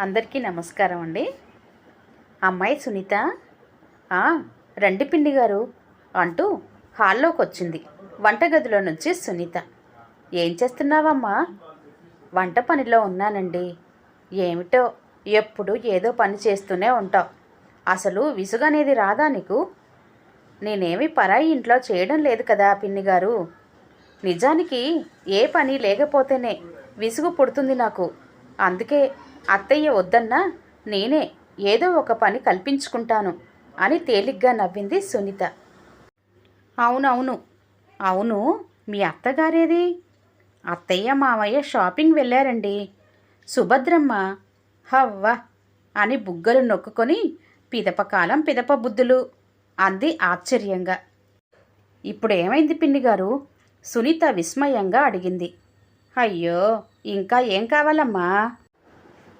అందరికీ నమస్కారం అండి. అమ్మాయి సునీత రండి పిండి గారు అంటూ హాల్లోకి వచ్చింది వంటగదిలో నుంచి సునీత. ఏం చేస్తున్నావమ్మా? వంట పనిలో ఉన్నానండి. ఏమిటో ఎప్పుడు ఏదో పని చేస్తూనే ఉంటావు. అసలు విసుగనేది రాదా నీకు? నేనేమి పరాయి ఇంట్లో చేయడం లేదు కదా పిన్ని గారు. నిజానికి ఏ పని లేకపోతేనే విసుగు పుడుతుంది నాకు. అందుకే అత్తయ్య వద్దన్నా నేనే ఏదో ఒక పని కల్పించుకుంటాను అని తేలిగ్గా నవ్వింది సునీత. అవునవును. అవును మీ అత్తగారేది? అత్తయ్య మావయ్య షాపింగ్ వెళ్ళారండి. సుభద్రమ్మ హవ్వ అని బుగ్గలు నొక్కుకొని పిదపకాలం పిదప బుద్ధులు అంది ఆశ్చర్యంగా. ఇప్పుడు ఏమైంది పిన్ని గారు సునీత విస్మయంగా అడిగింది. అయ్యో ఇంకా ఏం కావాలమ్మా?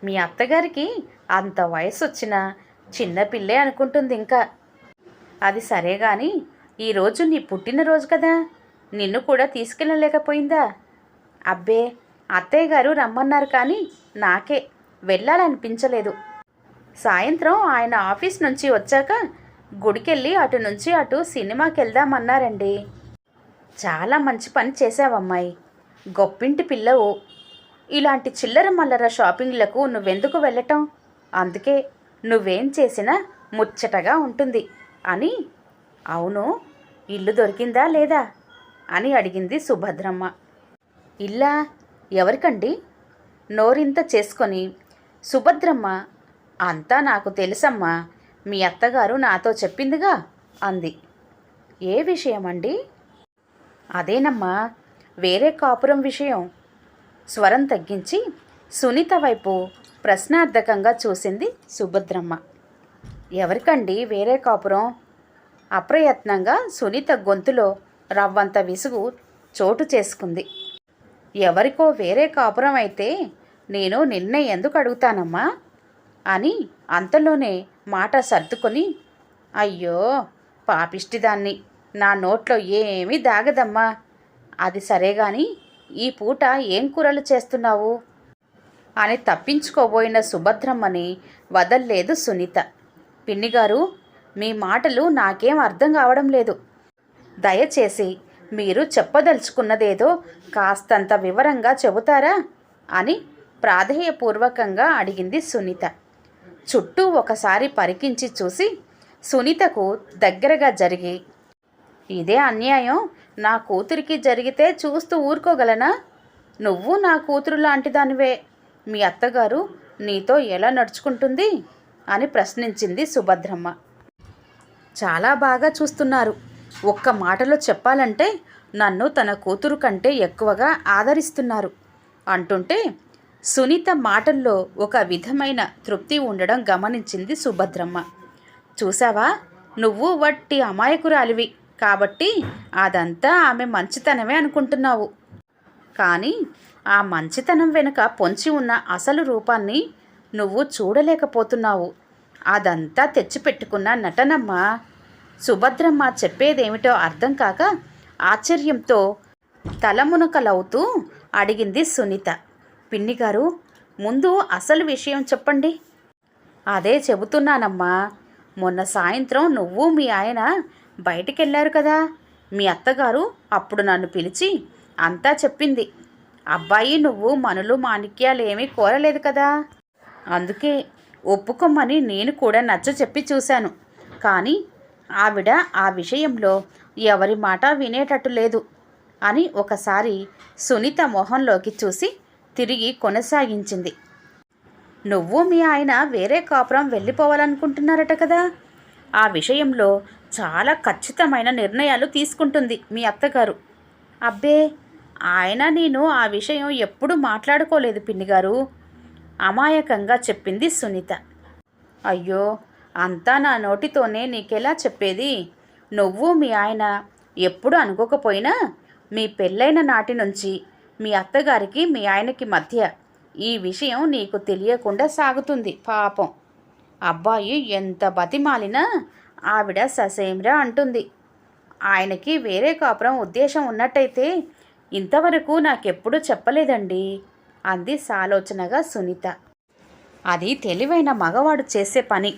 మీ అత్తగారికి అంత వయసు వచ్చినా చిన్నపిల్లే అనుకుంటుంది ఇంకా. అది సరే గాని ఈరోజు నీ పుట్టినరోజు కదా. నిన్ను కూడా తీసుకెళ్ళలేకపోయిందా? అబ్బే అత్తయ్య గారు రమ్మన్నారు కానీ నాకే వెళ్ళాలనిపించలేదు. సాయంత్రం ఆయన ఆఫీస్ నుంచి వచ్చాక గుడికెళ్ళి అటు నుంచి అటు సినిమాకి వెళ్దామన్నారండి చాలా మంచి పని చేసావమ్మాయి గొప్పింటి పిల్లవు ఇలాంటి చిల్లర మల్లర షాపింగ్లకు నువ్వెందుకు వెళ్ళటం? అందుకే నువ్వేం చేసినా ముచ్చటగా ఉంటుంది. అని అవును ఇల్లు దొరికిందా లేదా? అని అడిగింది సుభద్రమ్మ. ఇల్లా? ఎవరికండి? నోరింత చేసుకొని సుభద్రమ్మ అంతా నాకు తెలుసమ్మా మీ అత్తగారు నాతో చెప్పిందిగా? అంది. ఏ విషయమండి? అదేనమ్మా వేరే కాపురం విషయం. స్వరం తగ్గించి సునీత వైపు ప్రశ్నార్థకంగా చూసింది సుభద్రమ్మ. ఎవరికండి వేరే కాపురం? అప్రయత్నంగా సునీత గొంతులో రవ్వంత విసుగు చోటు చేసుకుంది. ఎవరికో వేరే కాపురం అయితే నేను నిన్నే ఎందుకు అడుగుతానమ్మా? అని అంతలోనే మాట సర్దుకొని అయ్యో పాపిష్టిదాన్ని నా నోట్లో ఏమీ దాగదమ్మా. అది సరే గాని ఈ పూట ఏం కూరలు చేస్తున్నావు? అని తప్పించుకోబోయిన సుభద్రమ్మని వదల్లేదు సునీత. పిన్నిగారు మీ మాటలు నాకేం అర్థం కావడం లేదు. దయచేసి మీరు చెప్పదలుచుకున్నదేదో కాస్తంత వివరంగా చెబుతారా? అని ప్రాధేయపూర్వకంగా అడిగింది సునీత. చుట్టూ ఒకసారి పరికించి చూసి సునీతకు దగ్గరగా జరిగి ఇదే అన్యాయం? నా కూతురికి జరిగితే చూస్తూ ఊరుకోగలనా? నువ్వు నా కూతురు లాంటిదానివే. మీ అత్తగారు నీతో ఎలా నడుచుకుంటుంది? అని ప్రశ్నించింది సుభద్రమ్మ. చాలా బాగా చూస్తున్నారు. ఒక్క మాటలో చెప్పాలంటే నన్ను తన కూతురు కంటే ఎక్కువగా ఆదరిస్తున్నారు. అంటుంటే సునీత మాటల్లో ఒక విధమైన తృప్తి ఉండడం గమనించింది సుభద్రమ్మ. చూసావా నువ్వు వట్టి అమాయకురాలివి. కాబట్టి అదంతా ఆమె మంచితనమే అనుకుంటున్నావు. కానీ ఆ మంచితనం వెనుక పొంచి ఉన్న అసలు రూపాన్ని నువ్వు చూడలేకపోతున్నావు. అదంతా తెచ్చిపెట్టుకున్న నటనమ్మ సుభద్రమ్మ చెప్పేదేమిటో అర్థం కాక ఆశ్చర్యంతో తలమునకలవుతూ అడిగింది సునీత. పిన్ని గారు ముందు అసలు విషయం చెప్పండి. అదే చెబుతున్నానమ్మా మొన్న సాయంత్రం నువ్వు మీ ఆయన బయటికి వెళ్ళారు కదా. మీ అత్తగారు అప్పుడు నన్ను పిలిచి అంతా చెప్పింది. అబ్బాయి నువ్వు మనులు మాణిక్యాలు ఏమీ కోరలేదు కదా. అందుకే ఒప్పుకోమని నేను కూడా నచ్చ చెప్పి చూశాను. కానీ ఆవిడ ఆ విషయంలో ఎవరి మాట వినేటట్టు లేదు అని ఒకసారి సునీత మొహంలోకి చూసి తిరిగి కొనసాగించింది. నువ్వు మీ ఆయన వేరే కాపురం వెళ్ళిపోవాలనుకుంటున్నారట కదా. ఆ విషయంలో చాలా ఖచ్చితమైన నిర్ణయాలు తీసుకుంటుంది మీ అత్తగారు. అబ్బే ఆయన నేను ఆ విషయం ఎప్పుడూ మాట్లాడుకోలేదు పిన్నిగారు. అమాయకంగా చెప్పింది సునీత. అయ్యో అంతా నా నోటితోనే నీకెలా చెప్పేది? నువ్వు మీ ఆయన ఎప్పుడు అనుకోకపోయినా మీ పెళ్ళైన నాటి నుంచి మీ అత్తగారికి మీ ఆయనకి మధ్య ఈ విషయం నీకు తెలియకుండా సాగుతుంది పాపం. అబ్బాయి ఎంత బతిమాలినా ఆవిడ ససేమిరా అంటుంది. ఆయనకి వేరే కాపురం ఉద్దేశం ఉన్నట్టయితే ఇంతవరకు నాకెప్పుడు చెప్పలేదండి అంది సాలోచనగా సునీత. అది తెలివైన మగవాడు చేసే పని.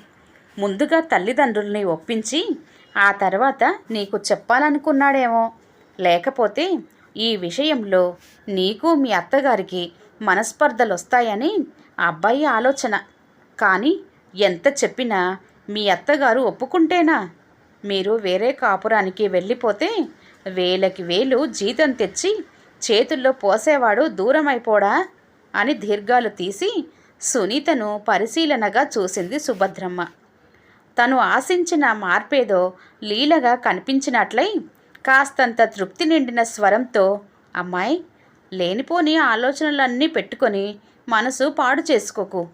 ముందుగా తల్లిదండ్రుల్ని ఒప్పించి ఆ తర్వాత నీకు చెప్పాలనుకున్నాడేమో. లేకపోతే ఈ విషయంలో నీకు మీ అత్తగారికి మనస్పర్ధలు వస్తాయని అబ్బాయి ఆలోచన. కానీ ఎంత చెప్పినా మీ అత్తగారు ఒప్పుకుంటేనా? మీరు వేరే కాపురానికి వెళ్ళిపోతే వేలకి వేలు జీతం తెచ్చి చేతుల్లో పోసేవాడు దూరమైపోడా? అని దీర్ఘాలు తీసి సునీతను పరిశీలనగా చూసింది సుభద్రమ్మ. తను ఆశించిన మార్పేదో లీలగా కనిపించినట్లై కాస్తంత తృప్తి నిండిన స్వరంతో అమ్మాయి లేనిపోని ఆలోచనలన్నీ పెట్టుకొని మనసు పాడు చేసుకోకు.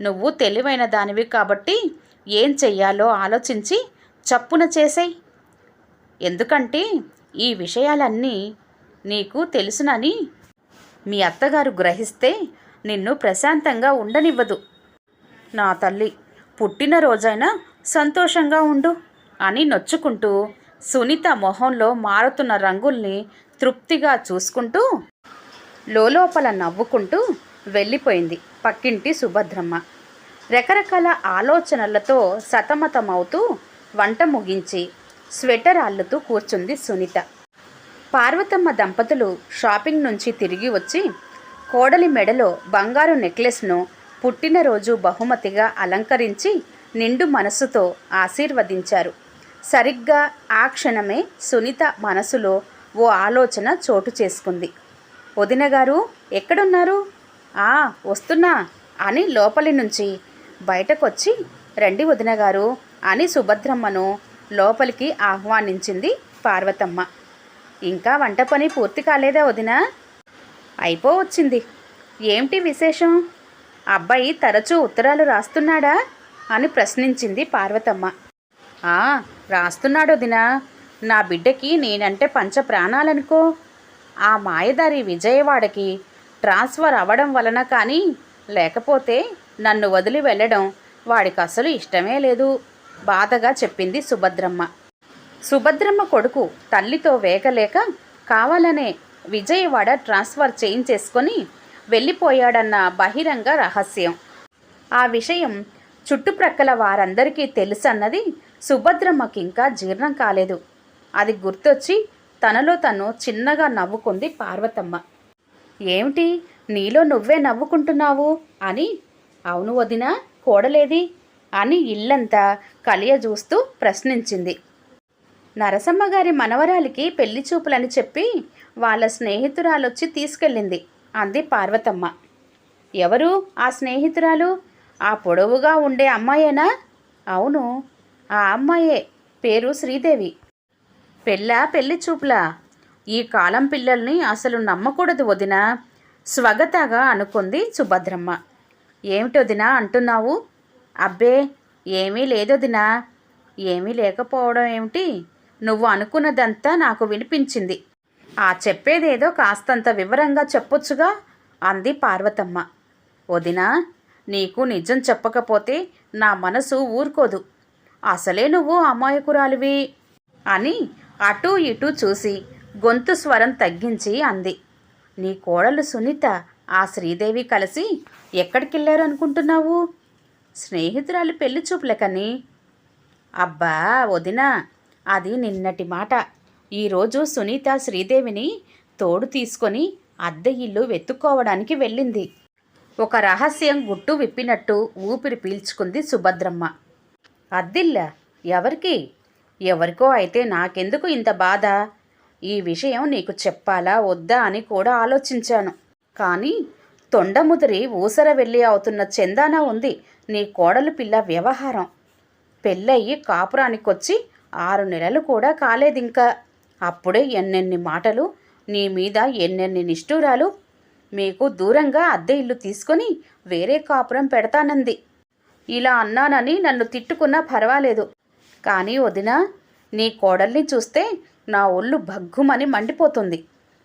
నువ్వు తెలివైన దానివి కాబట్టి ఏం చెయ్యాలో ఆలోచించి చప్పున చేసేయ్. ఎందుకంటే ఈ విషయాలన్నీ నీకు తెలుసునని మీ అత్తగారు గ్రహిస్తే నిన్ను ప్రశాంతంగా ఉండనివ్వదు. నా తల్లి పుట్టినరోజైనా సంతోషంగా ఉండు అని నొచ్చుకుంటూ సునీత మొహంలో మారుతున్న రంగుల్ని తృప్తిగా చూసుకుంటూ లోలోపల నవ్వుకుంటూ వెళ్ళిపోయింది పక్కింటి సుభద్రమ్మ. రకరకాల ఆలోచనలతో సతమతమవుతూ వంట ముగించి స్వెటర్ అల్లుతూ కూర్చుంది సునీత. పార్వతమ్మ దంపతులు షాపింగ్ నుంచి తిరిగి వచ్చి కోడలి మెడలో బంగారు నెక్లెస్ను పుట్టినరోజు బహుమతిగా అలంకరించి నిండు మనసుతో ఆశీర్వదించారు. సరిగ్గా ఆ క్షణమే సునీత మనసులో ఓ ఆలోచన చోటు చేసుకుంది. వదినగారు ఎక్కడున్నారు? ఆ వస్తున్నా అని లోపలి నుంచి బయటకొచ్చి రండి వదిన గారు అని సుభద్రమ్మను లోపలికి ఆహ్వానించింది పార్వతమ్మ. ఇంకా వంట పని పూర్తి కాలేదా వదిన? అయిపోవచ్చింది ఏమిటి విశేషం? అబ్బాయి తరచూ ఉత్తరాలు రాస్తున్నాడా? అని ప్రశ్నించింది పార్వతమ్మ. ఆ రాస్తున్నాడు వదినా. నా బిడ్డకి నేనంటే పంచ ప్రాణాలనుకో. ఆ మాయదారి విజయవాడకి ట్రాన్స్ఫర్ అవ్వడం వలన కానీ లేకపోతే నన్ను వదిలి వెళ్ళడం వాడికి అసలు ఇష్టమే లేదు. బాధగా చెప్పింది సుభద్రమ్మ. సుభద్రమ్మ కొడుకు తల్లితో వేగలేక కావాలనే విజయవాడ ట్రాన్స్ఫర్ చేయించేసుకొని వెళ్ళిపోయాడన్న బహిరంగ రహస్యం. ఆ విషయం చుట్టుప్రక్కల వారందరికీ తెలుసన్నది సుభద్రమ్మకి ఇంకా జీర్ణం కాలేదు. అది గుర్తొచ్చి తనలో తను చిన్నగా నవ్వుకుంది పార్వతమ్మ. ఏమిటి? నీలో నువ్వే నవ్వుకుంటున్నావు? అని అవును వదినా కోడలేది? అని ఇల్లంతా కలియ చూస్తూ ప్రశ్నించింది. నరసమ్మ గారి మనవరాలికి పెళ్ళి చూపులని చెప్పి వాళ్ళ స్నేహితురాలొచ్చి తీసుకెళ్ళింది. అంది పార్వతమ్మ. ఎవరు ఆ స్నేహితురాలు? ఆ పొడవుగా ఉండే అమ్మాయేనా? అవును ఆ అమ్మాయే. పేరు శ్రీదేవి. పెళ్ళా పెళ్ళి చూపులా? ఈ కాలం పిల్లల్ని అసలు నమ్మకూడదు వదిన. స్వగతగా అనుకుంది సుభద్రమ్మ. ఏమిటి వదినా అంటున్నావు? అబ్బే ఏమీ లేదొదినా ఏమీ లేకపోవడం ఏమిటి? నువ్వు అనుకున్నదంతా నాకు వినిపించింది. ఆ చెప్పేదేదో కాస్తంత వివరంగా చెప్పొచ్చుగా అంది పార్వతమ్మ. వదినా నీకు నిజం చెప్పకపోతే నా మనసు ఊరుకోదు. అసలే నువ్వు అమాయకురాలివి అని అటూ ఇటూ చూసి గొంతు స్వరం తగ్గించి అంది. నీ కోడలు సునీత ఆ శ్రీదేవి కలిసి ఎక్కడికెళ్ళారు అనుకుంటున్నావు? స్నేహితురాలు పెళ్ళి చూపులకని. అబ్బా వదినా అది నిన్నటి మాట. ఈరోజు సునీత శ్రీదేవిని తోడు తీసుకొని అద్దె ఇల్లు వెతుక్కోవడానికి వెళ్ళింది. ఒక రహస్యం గుట్టు విప్పినట్టు ఊపిరి పీల్చుకుంది సుభద్రమ్మ. అద్దిల్లా ఎవరికి? ఎవరికో అయితే నాకెందుకు ఇంత బాధ? ఈ విషయం నీకు చెప్పాలా వద్దా అని కూడా ఆలోచించాను. కానీ తొండముదిరి ఊసర వెళ్ళి అవుతున్న చందాన ఉంది. నీ కోడలు పిల్ల వ్యవహారం. పెళ్ళయ్యి కాపురానికొచ్చి ఆరు నెలలు కూడా కాలేదింకా. అప్పుడే ఎన్నెన్ని మాటలు నీ మీద ఎన్నెన్ని నిష్ఠూరాలు. మీకు దూరంగా అద్దె ఇల్లు తీసుకొని వేరే కాపురం పెడతానంది. ఇలా అన్నానని నన్ను తిట్టుకున్నా పర్వాలేదు. కానీ వదినా నీ కోడల్ని చూస్తే నా ఒళ్ళు భగ్గుమని మండిపోతుంది.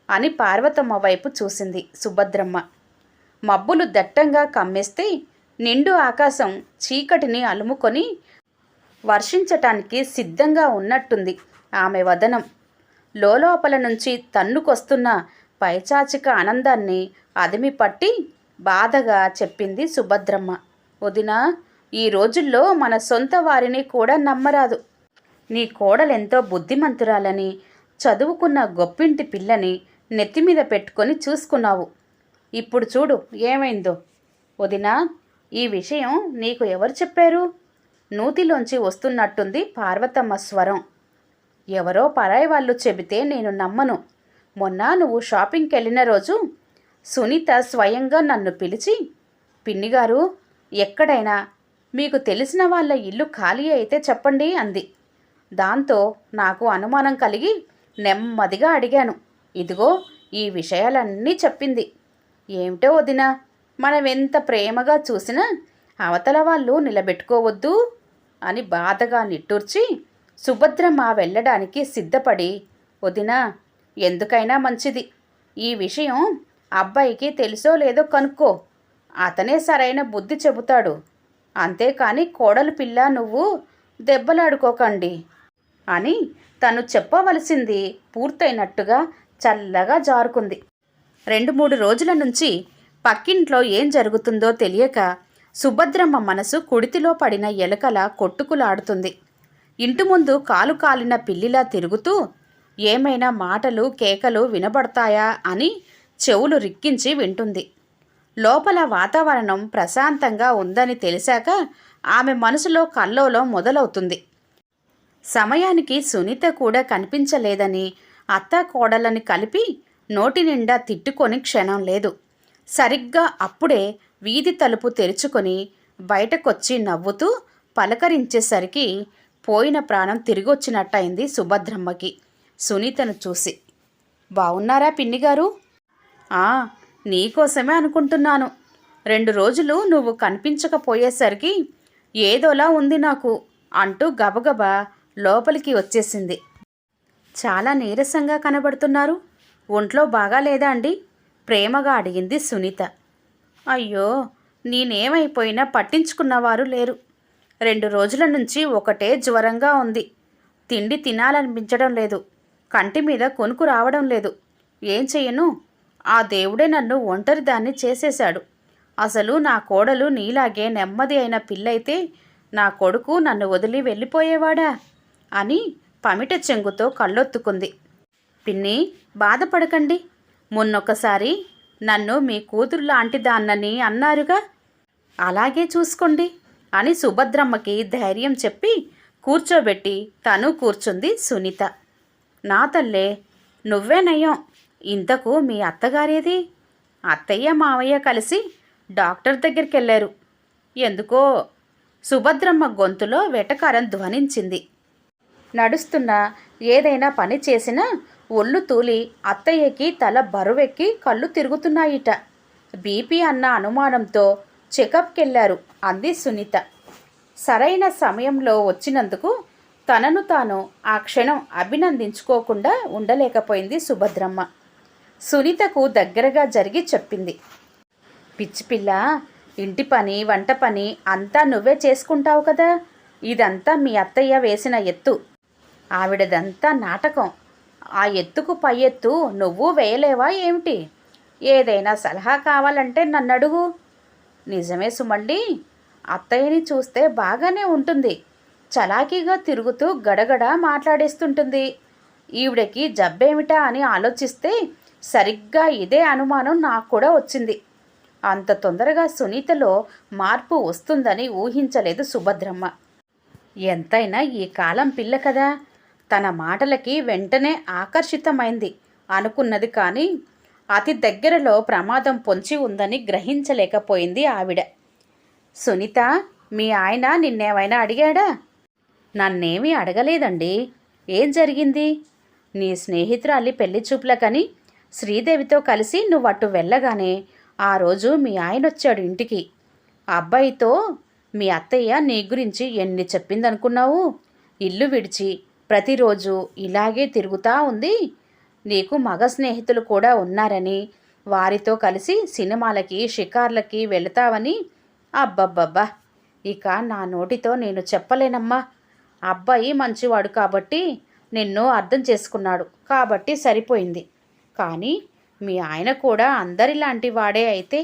అని పార్వతమ్మ వైపు చూసింది సుభద్రమ్మ. మబ్బులు దట్టంగా కమ్మేస్తే నిండు ఆకాశం చీకటిని అలుముకొని వర్షించటానికి సిద్ధంగా ఉన్నట్టుంది ఆమె వదనం. లోలోపల నుంచి తన్నుకొస్తున్న పైచాచిక ఆనందాన్ని అదిమి పట్టి బాధగా చెప్పింది సుభద్రమ్మ. వదినా ఈ రోజుల్లో మన సొంత వారిని కూడా నమ్మరాదు. నీ కోడలెంతో బుద్ధిమంతురాలని చదువుకున్న గొప్పింటి పిల్లని నెత్తిమీద పెట్టుకొని చూసుకున్నావు. ఇప్పుడు చూడు ఏమైందో. వదినా ఈ విషయం నీకు ఎవరు చెప్పారు? నూతిలోంచి వస్తున్నట్టుంది పార్వతమ్మ స్వరం. ఎవరో పరాయి వాళ్ళు చెబితే నేను నమ్మను. మొన్న నువ్వు షాపింగ్కి వెళ్ళిన రోజు సునీత స్వయంగా నన్ను పిలిచి పిన్నిగారు ఎక్కడైనా మీకు తెలిసిన వాళ్ళ ఇల్లు ఖాళీ అయితే చెప్పండి అంది. దాంతో నాకు అనుమానం కలిగి నెమ్మదిగా అడిగాను. ఇదిగో ఈ విషయాలన్నీ చెప్పింది. ఏమిటో వదినా మనం ఎంత ప్రేమగా చూసినా అవతల వాళ్ళు నిలబెట్టుకోవద్దు అని బాధగా నిట్టూర్చి సుభద్రమ్మ వెళ్ళడానికి సిద్ధపడి వదినా ఎందుకైనా మంచిది. ఈ విషయం అబ్బాయికి తెలుసో లేదో కనుక్కో. అతనే సరైన బుద్ధి చెబుతాడు. అంతేకాని కోడలు పిల్ల నువ్వు దెబ్బలాడుకోకండి అని తను చెప్పవలసింది పూర్తయినట్టుగా చల్లగా జారుకుంది. రెండు మూడు రోజుల నుంచి పక్కింట్లో ఏం జరుగుతుందో తెలియక సుభద్రమ్మ మనసు కుడితిలో పడిన ఎలుకల కొట్టుకులాడుతుంది. ఇంటి ముందు కాలు కాలిన పిల్లిలా తిరుగుతూ ఏమైనా మాటలు కేకలు వినబడతాయా అని చెవులు రిక్కించి వింటుంది. లోపల వాతావరణం ప్రశాంతంగా ఉందని తెలిసాక ఆమె మనసులో కల్లోలం మొదలవుతుంది. సమయానికి సునీత కూడా కనిపించలేదని అత్త కోడలని కలిపి నోటి నిండా తిట్టుకొని క్షణం లేదు. సరిగ్గా అప్పుడే వీధి తలుపు తెరుచుకొని బయటకొచ్చి నవ్వుతూ పలకరించేసరికి పోయిన ప్రాణం తిరిగొచ్చినట్టయింది సుభద్రమ్మకి. సునీతను చూసి బావున్నారా పిన్నిగారు? ఆ నీకోసమే అనుకుంటున్నాను. రెండు రోజులు నువ్వు కనిపించకపోయేసరికి ఏదోలా ఉంది నాకు అంటూ గబగబా లోపలికి వచ్చేసింది. చాలా నీరసంగా కనబడుతున్నారు. ఒంట్లో బాగా లేదా అండి? ప్రేమగా అడిగింది సునీత. అయ్యో నేనేమైపోయినా పట్టించుకున్నవారు లేరు. రెండు రోజుల నుంచి ఒకటే జ్వరంగా ఉంది. తిండి తినాలనిపించడం లేదు. కంటి మీద కొనుకు రావడం లేదు. ఏం చెయ్యను ఆ దేవుడే నన్ను ఒంటరిదాన్ని చేసేశాడు. అసలు నా కోడలు నీలాగే నెమ్మది అయిన పిల్లయితే నా కొడుకు నన్ను వదిలి వెళ్ళిపోయేవాడా? అని పమిట చెంగుతో కళ్ళొత్తుకుంది. పిన్ని బాధపడకండి. మొన్నొకసారి నన్ను మీ కూతురు లాంటి దాన్నని అన్నారుగా? అలాగే చూసుకోండి అని సుభద్రమ్మకి ధైర్యం చెప్పి కూర్చోబెట్టి తను కూర్చుంది సునీత. నా తల్లే నువ్వే నయం. ఇంతకు మీ అత్తగారేది? అత్తయ్య మావయ్య కలిసి డాక్టర్ దగ్గరికి వెళ్ళారు ఎందుకో? సుభద్రమ్మ గొంతులో వెటకారం ధ్వనించింది. నడుస్తున్నా ఏదైనా పని చేసినా ఒళ్ళు తూలి అత్తయ్యకి తల బరువెక్కి కళ్ళు తిరుగుతున్నాయిట. బీపీ అన్న అనుమానంతో చెకప్కెళ్ళారు అంది సునీత. సరైన సమయంలో వచ్చినందుకు తనను తాను ఆ క్షణం అభినందించుకోకుండా ఉండలేకపోయింది సుభద్రమ్మ. సునీతకు దగ్గరగా జరిగి చెప్పింది. పిచ్చి పిల్ల ఇంటి పని వంట పని అంతా నువ్వే చేసుకుంటావు కదా? ఇదంతా మీ అత్తయ్య వేసిన ఎత్తు. ఆవిడదంతా నాటకం. ఆ ఎత్తుకు పై ఎత్తు నువ్వు వేయలేవా ఏమిటి? ఏదైనా సలహా కావాలంటే నన్ను అడుగు నిజమే సుమండి అత్తయ్యని చూస్తే బాగానే ఉంటుంది. చలాకీగా తిరుగుతూ గడగడ మాట్లాడేస్తుంటుంది. ఈవిడకి జబ్బేమిటా అని ఆలోచిస్తే సరిగ్గా ఇదే అనుమానం నాకు కూడా వచ్చింది. అంత తొందరగా సునీతలో మార్పు వస్తుందని ఊహించలేదు సుభద్రమ్మ. ఎంతైనా ఈ కాలం పిల్ల కదా. తన మాటలకి వెంటనే ఆకర్షితమైంది. అనుకున్నది కానీ అతి దగ్గరలో ప్రమాదం పొంచి ఉందని గ్రహించలేకపోయింది ఆవిడ. సునీత మీ ఆయన నిన్నేమైనా అడిగాడా? నన్నేమీ అడగలేదండి. ఏం జరిగింది? నీ స్నేహితురాలి పెళ్ళి చూపులకని శ్రీదేవితో కలిసి నువ్వు అటు వెళ్ళగానే ఆ రోజు మీ ఆయన వచ్చాడు ఇంటికి. అబ్బాయితో మీ అత్తయ్య నీ గురించి ఎన్ని చెప్పిందనుకున్నావు? ఇల్లు విడిచి ప్రతిరోజు ఇలాగే తిరుగుతా ఉంది. నీకు మగ స్నేహితులు కూడా ఉన్నారని వారితో కలిసి సినిమాలకి షికార్లకి వెళతావని? అబ్బబ్బబ్బా! ఇక నా నోటితో నేను చెప్పలేనమ్మా. అబ్బాయి మంచివాడు కాబట్టి నిన్ను అర్థం చేసుకున్నాడు. కాబట్టి సరిపోయింది. కానీ మీ ఆయన కూడా అందరిలాంటి వాడే అయితే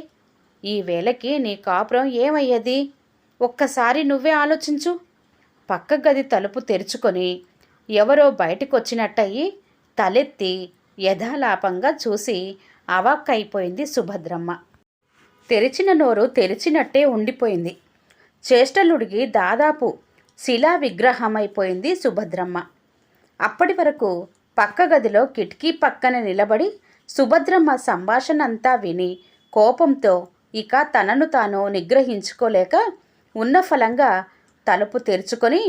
ఈ వేళకి నీ కాపురం ఏమయ్యేది? ఒక్కసారి నువ్వే ఆలోచించు. పక్క గది తలుపు తెరుచుకొని ఎవరో బయటకొచ్చినట్టయి తలెత్తి యథాలాపంగా చూసి అవాక్కైపోయింది సుభద్రమ్మ. తెరిచిన నోరు తెరిచినట్టే ఉండిపోయింది. చేష్టలుడిగి దాదాపు శిలా విగ్రహమైపోయింది సుభద్రమ్మ. అప్పటి వరకు పక్క గదిలో కిటికీ పక్కన నిలబడి సుభద్రమ్మ సంభాషణ అంతా విని కోపంతో ఇక తనను తాను నిగ్రహించుకోలేక ఉన్న ఫలంగా తలుపు తెరుచుకొని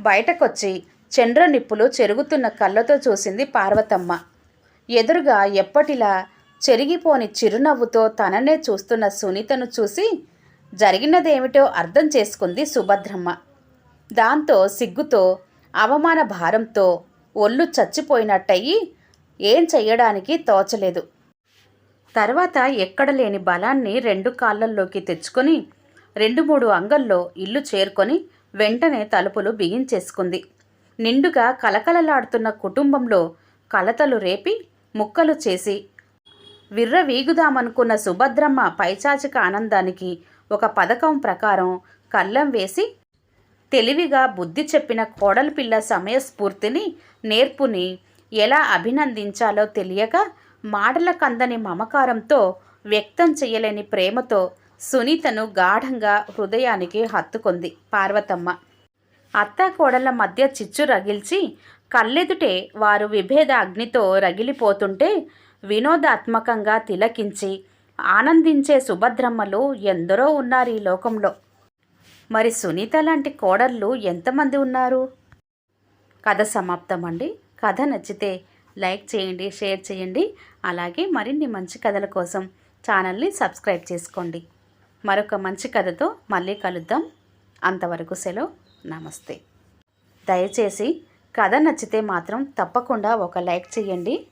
బయటకొచ్చి చండ్ర నిప్పులు చెరుగుతున్న కళ్ళతో చూసింది పార్వతమ్మ. ఎదురుగా ఎప్పటిలా చెరిగిపోని చిరునవ్వుతో తననే చూస్తున్న సునీతను చూసి జరిగినదేమిటో అర్థం చేసుకుంది సుభద్రమ్మ. దాంతో సిగ్గుతో అవమాన భారంతో ఒళ్ళు చచ్చిపోయినట్టయి ఏం చెయ్యడానికి తోచలేదు. తర్వాత ఎక్కడ లేని బలాన్ని రెండు కాళ్ళల్లోకి తెచ్చుకొని రెండు మూడు అంగల్లో ఇల్లు చేరుకొని వెంటనే తలుపులు బిగించేసుకుంది. నిండుగా కలకలలాడుతున్న కుటుంబంలో కలతలు రేపి ముక్కలు చేసి విర్ర వీగుదామనుకున్న సుభద్రమ్మ పైచాచిక ఆనందానికి ఒక పథకం ప్రకారం కళ్ళం వేసి తెలివిగా బుద్ధి చెప్పిన కోడలి పిల్ల సమయస్ఫూర్తిని నేర్పుని ఎలా అభినందించాలో తెలియక మాటల కందని మమకారంతో వ్యక్తం చేయలేని ప్రేమతో సునీతను గాఢంగా హృదయానికి హత్తుకుంది పార్వతమ్మ. అత్త కోడల మధ్య చిచ్చు రగిల్చి కళ్ళెదుటే వారు విభేద అగ్నితో రగిలిపోతుంటే వినోదాత్మకంగా తిలకించి ఆనందించే సుభద్రమ్మలు ఎందరో ఉన్నారు ఈ లోకంలో. మరి సునీత లాంటి కోడళ్ళు ఎంతమంది ఉన్నారు? కథ సమాప్తం అండి కథ నచ్చితే లైక్ చేయండి షేర్ చేయండి. అలాగే మరిన్ని మంచి కథల కోసం ఛానల్ని సబ్స్క్రైబ్ చేసుకోండి. మరొక మంచి కథతో మళ్ళీ కలుద్దాం. అంతవరకు సెలవు. నమస్తే. దయచేసి కథ నచ్చితే మాత్రం తప్పకుండా ఒక లైక్ చేయండి.